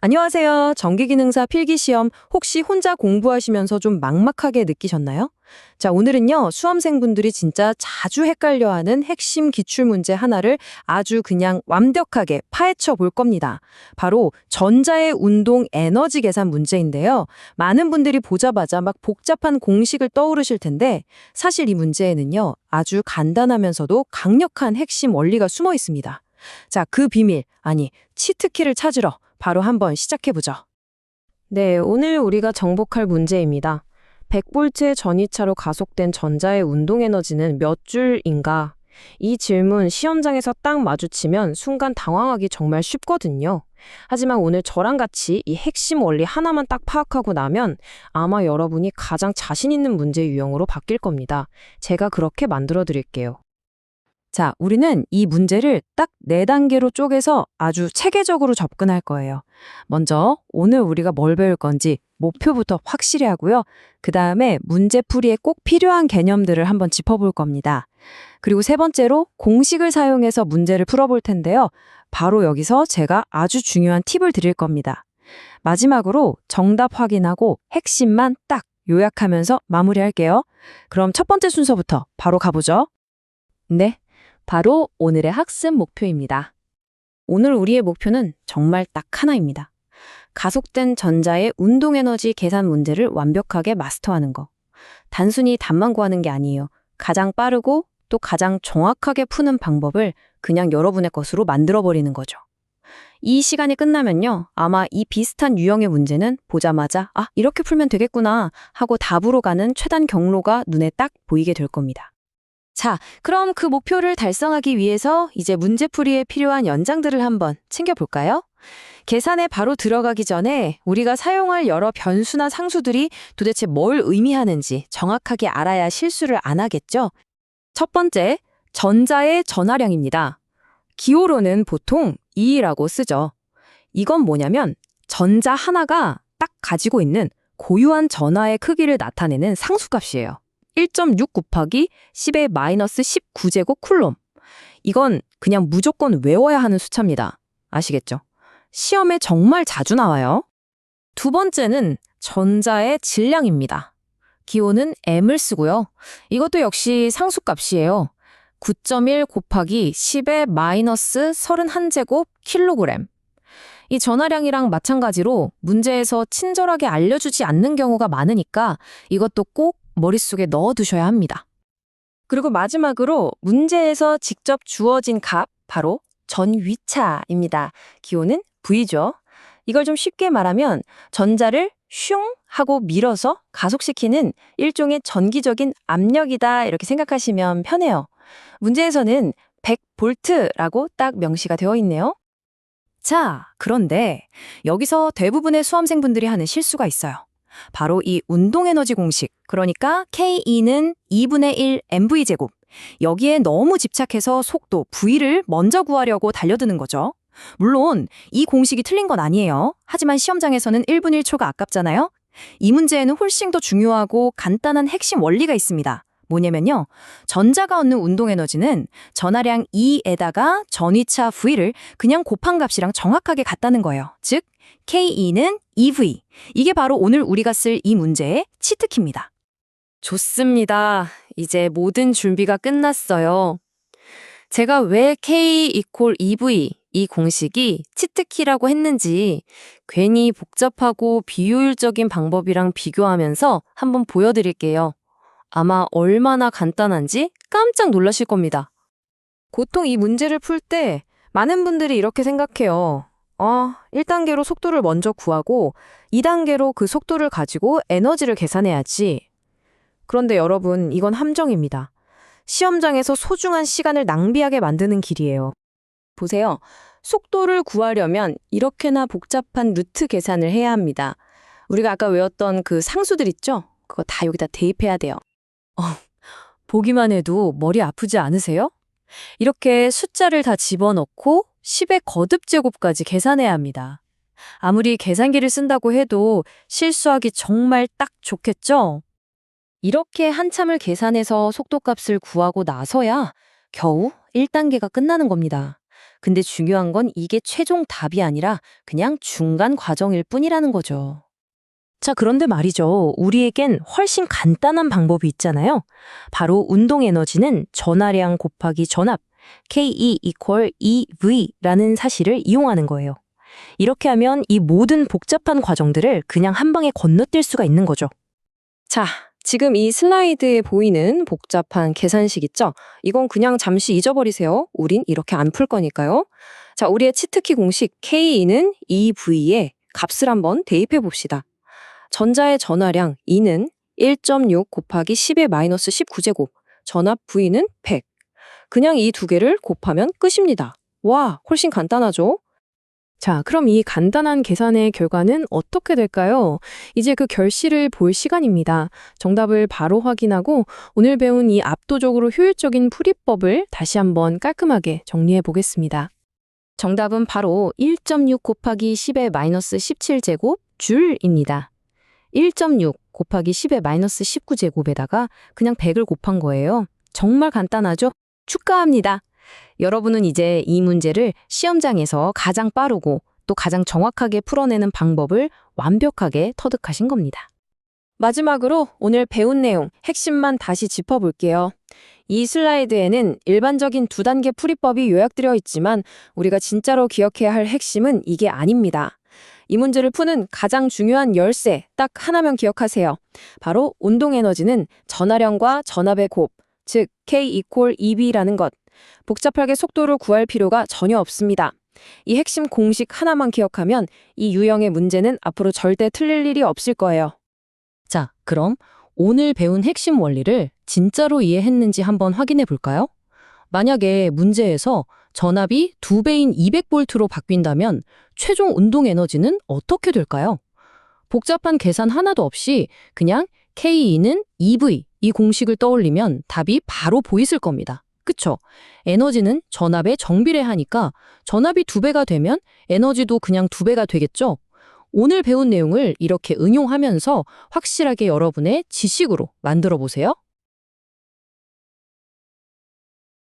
안녕하세요. 전기기능사 필기시험 혹시 혼자 공부하시면서 좀 막막하게 느끼셨나요? 자, 오늘은요, 수험생분들이 진짜 자주 헷갈려하는 핵심 기출문제 하나를 아주 그냥 완벽하게 파헤쳐 볼 겁니다. 바로 전자의 운동 에너지 계산 문제인데요. 많은 분들이 보자마자 막 복잡한 공식을 떠오르실 텐데, 사실 이 문제에는요, 아주 간단하면서도 강력한 핵심 원리가 숨어 있습니다. 자, 그 비밀, 아니, 치트키를 찾으러 바로 한번 시작해보죠. 네, 오늘 우리가 정복할 문제입니다. 100볼트의 전이차로 가속된 전자의 운동 에너지는 몇 줄인가? 이 질문 시험장에서 딱 마주치면 순간 당황하기 정말 쉽거든요. 하지만 오늘 저랑 같이 이 핵심 원리 하나만 딱 파악하고 나면 아마 여러분이 가장 자신 있는 문제 유형으로 바뀔 겁니다. 제가 그렇게 만들어 드릴게요. 자, 우리는 이 문제를 딱 네 단계로 쪼개서 아주 체계적으로 접근할 거예요. 먼저 오늘 우리가 뭘 배울 건지 목표부터 확실히 하고요. 그 다음에 문제풀이에 꼭 필요한 개념들을 한번 짚어볼 겁니다. 그리고 세 번째로 공식을 사용해서 문제를 풀어볼 텐데요. 바로 여기서 제가 아주 중요한 팁을 드릴 겁니다. 마지막으로 정답 확인하고 핵심만 딱 요약하면서 마무리할게요. 그럼 첫 번째 순서부터 바로 가보죠. 네. 바로 오늘의 학습 목표입니다. 오늘 우리의 목표는 정말 딱 하나입니다. 가속된 전자의 운동 에너지 계산 문제를 완벽하게 마스터하는 거. 단순히 답만 구하는 게 아니에요. 가장 빠르고 또 가장 정확하게 푸는 방법을 그냥 여러분의 것으로 만들어 버리는 거죠. 이 시간이 끝나면요. 아마 이 비슷한 유형의 문제는 보자마자 아, 이렇게 풀면 되겠구나 하고 답으로 가는 최단 경로가 눈에 딱 보이게 될 겁니다. 자, 그럼 그 목표를 달성하기 위해서 이제 문제풀이에 필요한 연장들을 한번 챙겨볼까요? 계산에 바로 들어가기 전에 우리가 사용할 여러 변수나 상수들이 도대체 뭘 의미하는지 정확하게 알아야 실수를 안 하겠죠? 첫 번째, 전자의 전하량입니다. 기호로는 보통 2라고 쓰죠. 이건 뭐냐면 전자 하나가 딱 가지고 있는 고유한 전하의 크기를 나타내는 상수값이에요. 1.6 곱하기 10의 마이너스 19제곱 쿨롬. 이건 그냥 무조건 외워야 하는 숫자입니다. 아시겠죠? 시험에 정말 자주 나와요. 두 번째는 전자의 질량입니다. 기호는 m을 쓰고요. 이것도 역시 상수값이에요. 9.1 곱하기 10의 마이너스 31제곱 킬로그램. 이 전하량이랑 마찬가지로 문제에서 친절하게 알려주지 않는 경우가 많으니까 이것도 꼭 머릿속에 넣어두셔야 합니다. 그리고 마지막으로 문제에서 직접 주어진 값, 바로 전위차입니다. 기호는 V죠. 이걸 좀 쉽게 말하면 전자를 슝 하고 밀어서 가속시키는 일종의 전기적인 압력이다 이렇게 생각하시면 편해요. 문제에서는 100볼트라고 딱 명시가 되어 있네요. 자, 그런데 여기서 대부분의 수험생분들이 하는 실수가 있어요. 바로 이 운동에너지 공식, 그러니까 K2는 2분의 1 mv제곱. 여기에 너무 집착해서 속도 V를 먼저 구하려고 달려드는 거죠. 물론 이 공식이 틀린 건 아니에요. 하지만 시험장에서는 1분 1초가 아깝잖아요. 이 문제에는 훨씬 더 중요하고 간단한 핵심 원리가 있습니다. 뭐냐면요. 전자가 얻는 운동 에너지는 전하량 2에다가 전위차 V를 그냥 곱한 값이랑 정확하게 같다는 거예요. 즉 K2는 EV. 이게 바로 오늘 우리가 쓸 이 문제의 치트키입니다. 좋습니다. 이제 모든 준비가 끝났어요. 제가 왜 K 이퀄 EV 이 공식이 치트키라고 했는지 괜히 복잡하고 비효율적인 방법이랑 비교하면서 한번 보여드릴게요. 아마 얼마나 간단한지 깜짝 놀라실 겁니다. 보통 이 문제를 풀 때 많은 분들이 이렇게 생각해요. 어, 1단계로 속도를 먼저 구하고 2단계로 그 속도를 가지고 에너지를 계산해야지. 그런데 여러분, 이건 함정입니다. 시험장에서 소중한 시간을 낭비하게 만드는 길이에요. 보세요. 속도를 구하려면 이렇게나 복잡한 루트 계산을 해야 합니다. 우리가 아까 외웠던 그 상수들 있죠? 그거 다 여기다 대입해야 돼요. 어, 보기만 해도 머리 아프지 않으세요? 이렇게 숫자를 다 집어넣고 10의 거듭 제곱까지 계산해야 합니다. 아무리 계산기를 쓴다고 해도 실수하기 정말 딱 좋겠죠? 이렇게 한참을 계산해서 속도값을 구하고 나서야 겨우 1단계가 끝나는 겁니다. 근데 중요한 건 이게 최종 답이 아니라 그냥 중간 과정일 뿐이라는 거죠. 자, 그런데 말이죠. 우리에겐 훨씬 간단한 방법이 있잖아요. 바로 운동 에너지는 전하량 곱하기 전압, KE equal EV라는 사실을 이용하는 거예요. 이렇게 하면 이 모든 복잡한 과정들을 그냥 한 방에 건너뛸 수가 있는 거죠. 자, 지금 이 슬라이드에 보이는 복잡한 계산식 있죠? 이건 그냥 잠시 잊어버리세요. 우린 이렇게 안 풀 거니까요. 자, 우리의 치트키 공식 KE는 EV에 값을 한번 대입해 봅시다. 전자의 전하량 E는 1.6 곱하기 10의 마이너스 19제곱, 전압 V는 100. 그냥 이 두 개를 곱하면 끝입니다. 와, 훨씬 간단하죠? 자, 그럼 이 간단한 계산의 결과는 어떻게 될까요? 이제 그 결실을 볼 시간입니다. 정답을 바로 확인하고 오늘 배운 이 압도적으로 효율적인 풀이법을 다시 한번 깔끔하게 정리해 보겠습니다. 정답은 바로 1.6 곱하기 10의 마이너스 17제곱 줄입니다. 1.6 곱하기 10의 마이너스 19제곱에다가 그냥 100을 곱한 거예요. 정말 간단하죠? 축하합니다. 여러분은 이제 이 문제를 시험장에서 가장 빠르고 또 가장 정확하게 풀어내는 방법을 완벽하게 터득하신 겁니다. 마지막으로 오늘 배운 내용 핵심만 다시 짚어볼게요. 이 슬라이드에는 일반적인 두 단계 풀이법이 요약되어 있지만 우리가 진짜로 기억해야 할 핵심은 이게 아닙니다. 이 문제를 푸는 가장 중요한 열쇠 딱 하나만 기억하세요. 바로 운동 에너지는 전하량과 전압의 곱, 즉 K EB라는 것. 복잡하게 속도를 구할 필요가 전혀 없습니다. 이 핵심 공식 하나만 기억하면 이 유형의 문제는 앞으로 절대 틀릴 일이 없을 거예요. 자, 그럼 오늘 배운 핵심 원리를 진짜로 이해했는지 한번 확인해 볼까요? 만약에 문제에서 전압이 2배인 200볼트로 바뀐다면 최종 운동 에너지는 어떻게 될까요? 복잡한 계산 하나도 없이 그냥 KE는 EV 이 공식을 떠올리면 답이 바로 보이실 겁니다. 그쵸? 에너지는 전압에 정비례하니까 전압이 두 배가 되면 에너지도 그냥 두 배가 되겠죠? 오늘 배운 내용을 이렇게 응용하면서 확실하게 여러분의 지식으로 만들어 보세요.